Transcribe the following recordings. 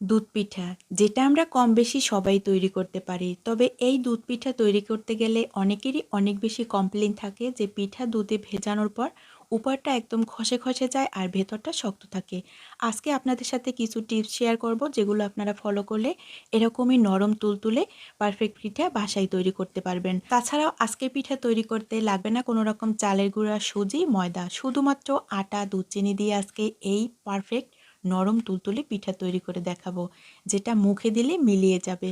দুধ পিঠা যেটা আমরা কম বেশি সবাই তৈরি করতে পারি। তবে এই দুধ পিঠা তৈরি করতে গেলে অনেকেরই অনেক বেশি কমপ্লেন থাকে যে পিঠা দুধে ভেজানোর পর উপরটা একদম খসে খসে যায় আর ভেতরটা শক্ত থাকে। আজকে আপনাদের সাথে কিছু টিপস শেয়ার করব যেগুলো আপনারা ফলো করলে এরকমই নরম তুলতুলে পারফেক্ট পিঠা বাসায় তৈরি করতে পারবেন। তাছাড়াও আজকে পিঠা তৈরি করতে লাগবে না কোনো রকম চালের গুঁড়া, সুজি, ময়দা। শুধুমাত্র আটা, দুধ, চিনি দিয়ে আজকে এই পারফেক্ট নরম তুলতুলে পিঠা তৈরি করে দেখাবো, যেটা মুখে দিলে মিলিয়ে যাবে।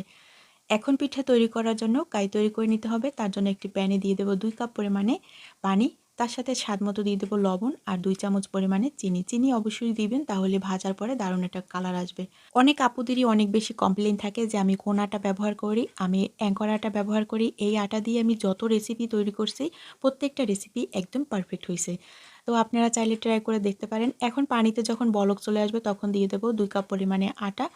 এখন পিঠা তৈরি করার জন্য কাই তৈরি করে নিতে হবে, তার জন্য একটি প্যানে দিয়ে দেবো দুই কাপ পরিমাণে পানি, তার সাথে স্বাদ মতো দিয়ে দেবো লবণ আর দুই চামচ পরিমাণে চিনি। চিনি অবশ্যই দিবেন, তাহলে ভাজার পরে দারুণ একটা কালার আসবে। অনেক আপুদেরই অনেক বেশি কমপ্লেন থাকে যে, আমি কোন আটা ব্যবহার করি, আমি অ্যাঙ্কর আটা ব্যবহার করি, এই আটা দিয়ে আমি যত রেসিপি তৈরি করছি, প্রত্যেকটা রেসিপি একদম পারফেক্ট হয়েছে তো আপনারা চাইলে ট্রাই করে দেখতে পারেন। এখন পানিতে যখন বলক চলে আসবে তখন দিয়ে দেবো দুই কাপ পরিমাণে আটা।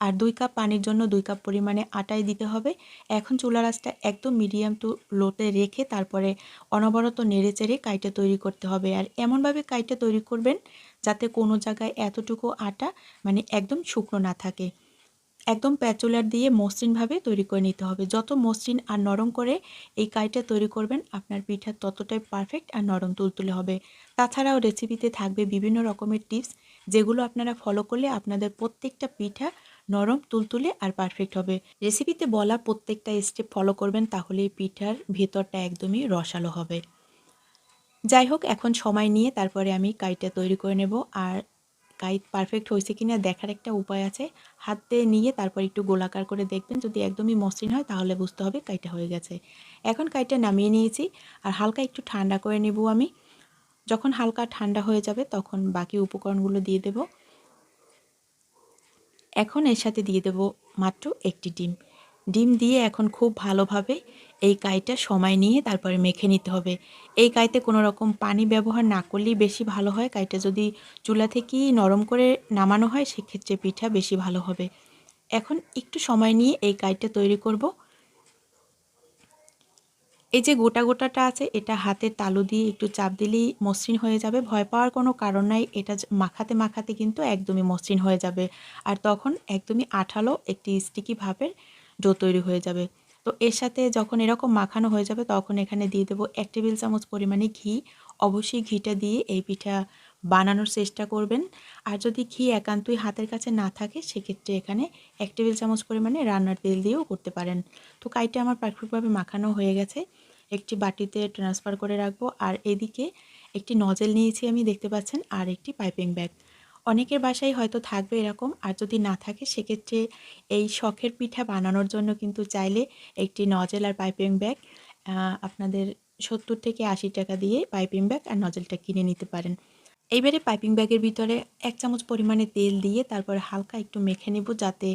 আর দুই কাপ পানির জন্য দুই কাপ পরিমাণে আটাই দিতে হবে। এখন চুলা রাসটা একদম মিডিয়াম টু লোতে রেখে তারপরে অনবরত নেড়ে চেড়ে কাইটা তৈরি করতে হবে। আর এমনভাবে কাইটা তৈরি করবেন যাতে কোনো জায়গায় এতটুকু আটা মানে একদম শুকনো না থাকে। একদম প্যাচুলার দিয়ে মসৃণভাবে তৈরি করে নিতে হবে। যত মসৃণ আর নরম করে এই কাইটা তৈরি করবেন, আপনার পিঠা ততটাই পারফেক্ট আর নরম তুলতুলে হবে। তাছাড়াও রেসিপিতে থাকবে বিভিন্ন রকমের টিপস যেগুলো আপনারা ফলো করলে আপনাদের প্রত্যেকটা পিঠা নরম, তুলতুলে আর পারফেক্ট হবে। রেসিপিতে বলা প্রত্যেকটা স্টেপ ফলো করবেন, তাহলে এই পিঠার ভেতরটা একদমই রসালো হবে। যাই হোক, এখন সময় নিয়ে তারপরে আমি কাইটা তৈরি করে নেব। আর কাইট পারফেক্ট হয়েছে কি না দেখার একটা উপায় আছে। হাতে নিয়ে তারপর একটু গোলাকার করে দেখবেন। যদি একদমই মসৃণ হয় তাহলে বুঝতে হবে কাইটা হয়ে গেছে। এখন কাইটা নামিয়ে নিয়েছি আর হালকা একটু ঠান্ডা করে নেব আমি। যখন হালকা ঠান্ডা হয়ে যাবে তখন বাকি উপকরণগুলো দিয়ে দেব। এখন এর সাথে দিয়ে দেব মাত্র একটি ডিম। ডিম দিয়ে এখন খুব ভালোভাবে এই কাইটা সময় নিয়ে তারপরে মেখে নিতে হবে। এই কাইতে কোনো রকম পানি ব্যবহার না করলেই বেশি ভালো হয়। কাইটা যদি চুলা থেকেই নরম করে নামানো হয়, সেক্ষেত্রে পিঠা বেশি ভালো হবে। এখন একটু সময় নিয়ে এই কাইটা তৈরি করব। এই যে গোটা গোটাটা আছে, এটা হাতের তালু দিয়ে একটু চাপ দিলেই মসৃণ হয়ে যাবে। ভয় পাওয়ার কোনো কারণ নাই, এটা মাখাতে মাখাতে কিন্তু একদমই মসৃণ হয়ে যাবে। আর তখন একদমই আঠালো একটি স্টিকি ভাবের ডো তৈরি হয়ে যাবে। তো এর সাথে যখন এরকম মাখানো হয়ে যাবে, তখন এখানে দিয়ে দেবো এক টেবিল চামচ পরিমাণে ঘি। অবশ্যই ঘিটা দিয়ে এই পিঠা বানানোর চেষ্টা করবেন। আর যদি ঘি একান্তই হাতের কাছে না থাকে, সেক্ষেত্রে এখানে এক টেবিল চামচ পরিমাণে রান্নার তেল দিয়েও করতে পারেন। তো কাইটা আমার পারফেক্টভাবে মাখানো হয়ে গেছে। একটি বাটিতে ট্রান্সফার করে রাখব। আর এদিকে একটি নজেল নিয়েছি আমি, দেখতে পাচ্ছেন, আর একটি পাইপিং ব্যাগ অনেকের বাসায় হয়তো থাকবে এরকম, আর যদি না থাকে সেক্ষেত্রে এই শখের পিঠা বানানোর জন্য কিন্তু চাইলে একটি নজেল আর পাইপিং ব্যাগ আপনাদের সত্তর থেকে আশি টাকা দিয়ে পাইপিং ব্যাগ আর নজেলটা কিনে নিতে পারেন। এইবারে পাইপিং ব্যাগের ভিতরে এক চামচ পরিমাণে তেল দিয়ে তারপরে হালকা একটু মেখে নেব যাতে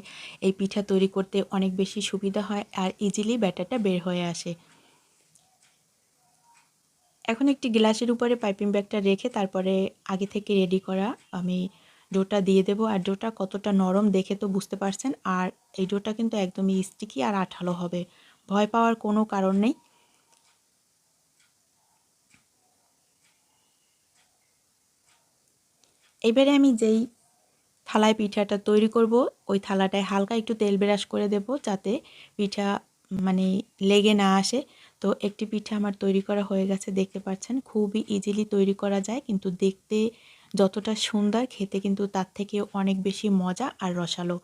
এই পিঠা তৈরি করতে অনেক বেশি সুবিধা হয় আর ইজিলি ব্যাটারটা বের হয়ে আসে। এখন একটি গ্লাসের উপরে পাইপিং ব্যাগটা রেখে তারপরে আগে থেকে রেডি করা আমি ডোটা দিয়ে দেবো আর ডোটা কতটা নরম দেখে তো বুঝতে পারছেন। আর এই ডোটা কিন্তু একদমই স্টিকি আর আঠালো হবে। ভয় পাওয়ার কোনো কারণ নেই। এবারে আমি যেই থালায় পিঠাটা তৈরি করব, ওই থালাটায় হালকা একটু তেল ব্রাশ করে দেব যাতে পিঠা মানে লেগে না আসে। তো একটি পিঠা আমার তৈরি করা হয়ে গেছে, দেখতে পাচ্ছেন। খুবই ইজিলি তৈরি করা যায়, কিন্তু দেখতে যতটা সুন্দর খেতে কিন্তু তার থেকে অনেক বেশি মজা আর রসালো।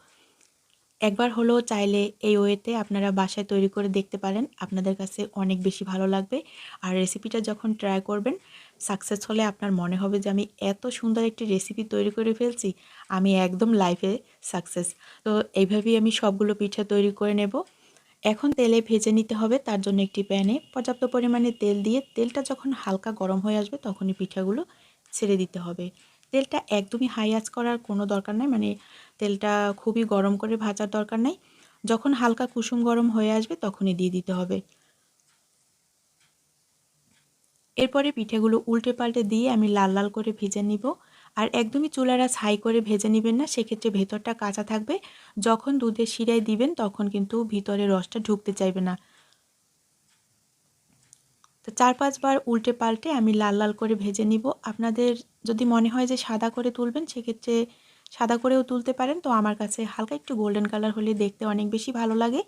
একবার হলেও চাইলে এই ওয়েতে আপনারা বাসায় তৈরি করে দেখতে পারেন, আপনাদের কাছে অনেক বেশি ভালো লাগবে। আর রেসিপিটা যখন ট্রাই করবেন সাকসেস হলে আপনার মনে হবে যে আমি এত সুন্দর একটি রেসিপি তৈরি করে ফেলছি, আমি একদম লাইফে সাকসেস তো এইভাবেই আমি সবগুলো পিঠা তৈরি করে নেব। এখন তেলে ভেজে নিতে হবে, তার জন্য একটি প্যানে পর্যাপ্ত পরিমাণে তেল দিয়ে তেলটা যখন হালকা গরম হয়ে আসবে তখনই পিঠাগুলো ছেড়ে দিতে হবে। তেলটা একদমই হাই আঁচ করার কোনো দরকার নাই মানে তেলটা খুবই গরম করে ভাজার দরকার নাই। যখন হালকা কুসুম গরম হয়ে আসবে তখনই দিয়ে দিতে হবে। এরপরে পিঠেগুলো উল্টে পাল্টে দিয়ে আমি লাল লাল করে ভেজে নিব। আর একদমই চুলারা ছাই করে ভেজে নেবেন না, সেক্ষেত্রে ভেতরটা কাঁচা থাকবে। যখন দুধের শিরায় দিবেন তখন কিন্তু ভিতরে রসটা ঢুকতে চাইবে না। তো চার পাঁচবার উল্টে পাল্টে আমি লাল লাল করে ভেজে নিব। আপনাদের যদি মনে হয় যে সাদা করে তুলবেন, সেক্ষেত্রে সাদা করেও তুলতে পারেন। তো আমার কাছে হালকা একটু গোল্ডেন কালার হলে দেখতে অনেক বেশি ভালো লাগে।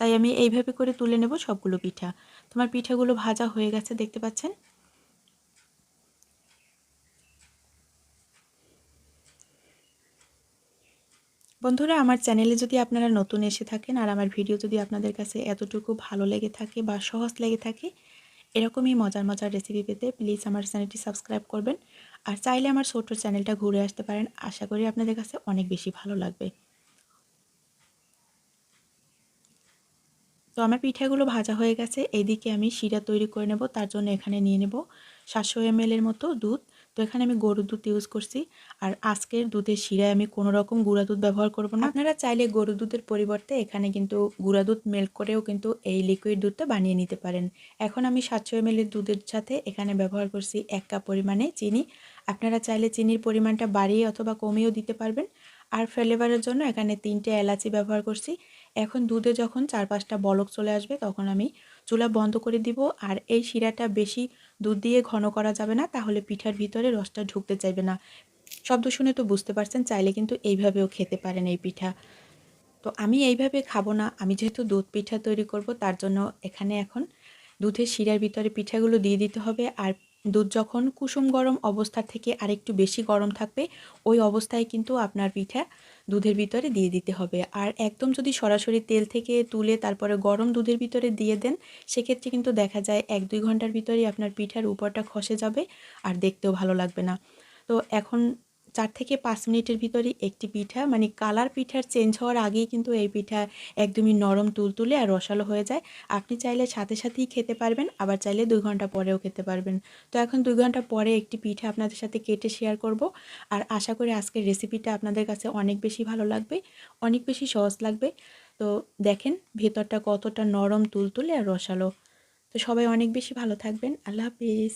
তাই আমি এইভাবে করে তুলে নেব সবগুলো পিঠা। তোমার পিঠাগুলো ভাজা হয়ে গেছে, দেখতে পাচ্ছেন? বন্ধুরা, আমার চ্যানেলে যদি আপনারা নতুন এসে থাকেন আর আমার ভিডিও যদি আপনাদের কাছে এতটুকু ভালো লেগে থাকে বা সহজ লেগে থাকে এরকমই মজার মজার রেসিপি পেতে প্লিজ আমার চ্যানেলটি সাবস্ক্রাইব করবেন। আর চাইলে আমার ছোট চ্যানেলটা ঘুরে আসতে পারেন। আশা করি আপনাদের কাছে অনেক বেশি ভালো লাগবে। তো আমার পিঠাগুলো ভাজা হয়ে গেছে। এদিকে আমি শিরা তৈরি করে নেব, তার জন্য এখানে নিয়ে নেব সাতশো এম এর মতো দুধ। তো এখানে আমি গরুর দুধ ইউজ করছি। আর আজকের দুধের শিরায় আমি কোনো রকম গুঁড়া দুধ ব্যবহার করব না। আপনারা চাইলে গরু দুধের পরিবর্তে এখানে কিন্তু গুঁড়া দুধ মেল্ক করেও কিন্তু এই লিকুইড দুধটা বানিয়ে নিতে পারেন। এখন আমি সাতশো এম দুধের সাথে এখানে ব্যবহার করছি এক কাপ পরিমাণে চিনি। আপনারা চাইলে চিনির পরিমাণটা বাড়িয়ে অথবা কমিয়েও দিতে পারবেন। আর ফ্লেভারের জন্য এখানে তিনটে এলাচি ব্যবহার করছি। এখন দুধে যখন চার পাঁচটা বলক চলে আসবে তখন আমি চুলা বন্ধ করে দিব। আর এই শিরাটা বেশি দুধ দিয়ে ঘন করা যাবে না, তাহলে পিঠার ভিতরে রসটা ঢুকতে চাইবে না। শব্দ শুনে তো বুঝতে পারছেন, চাইলে কিন্তু এইভাবেও খেতে পারেন এই পিঠা। তো আমি এইভাবে খাব না, আমি যেহেতু দুধ পিঠা তৈরি করব, তার জন্য এখানে এখন দুধের শিরার ভিতরে পিঠাগুলো দিয়ে দিতে হবে, আর দুধ যখন কুসুম গরম অবস্থা থেকে আরেকটু বেশি গরম থাকবে, ওই অবস্থায় কিন্তু আপনার পিঠা দুধের ভিতরে দিয়ে দিতে হবে। আর একদম যদি সরাসরি তেল থেকে তুলে তারপরে গরম দুধের ভিতরে দিয়ে দেন, সেক্ষেত্রে কিন্তু দেখা যায় এক দুই ঘণ্টার ভিতরেই আপনার পিঠার উপরটা খসে যাবে আর দেখতেও ভালো লাগবে না। তো এখন চার থেকে পাঁচ মিনিটের ভিতরেই একটি পিঠা মানে কালার পিঠার চেঞ্জ হওয়ার আগেই কিন্তু এই পিঠা একদমই নরম, তুলতুলে আর রসালো হয়ে যায়। আপনি চাইলে সাথে সাথেই খেতে পারবেন, আবার চাইলে দুই ঘণ্টা পরেও খেতে পারবেন। তো এখন দুই ঘণ্টা পরে একটি পিঠা আপনাদের সাথে কেটে শেয়ার করব। আর আশা করি আজকের রেসিপিটা আপনাদের কাছে অনেক বেশি ভালো লাগবে, অনেক বেশি সহজ লাগবে। তো দেখেন ভেতরটা কতটা নরম, তুলতুলে আর রসালো। তো সবাই অনেক বেশি ভালো থাকবেন। আল্লাহ হাফিজ।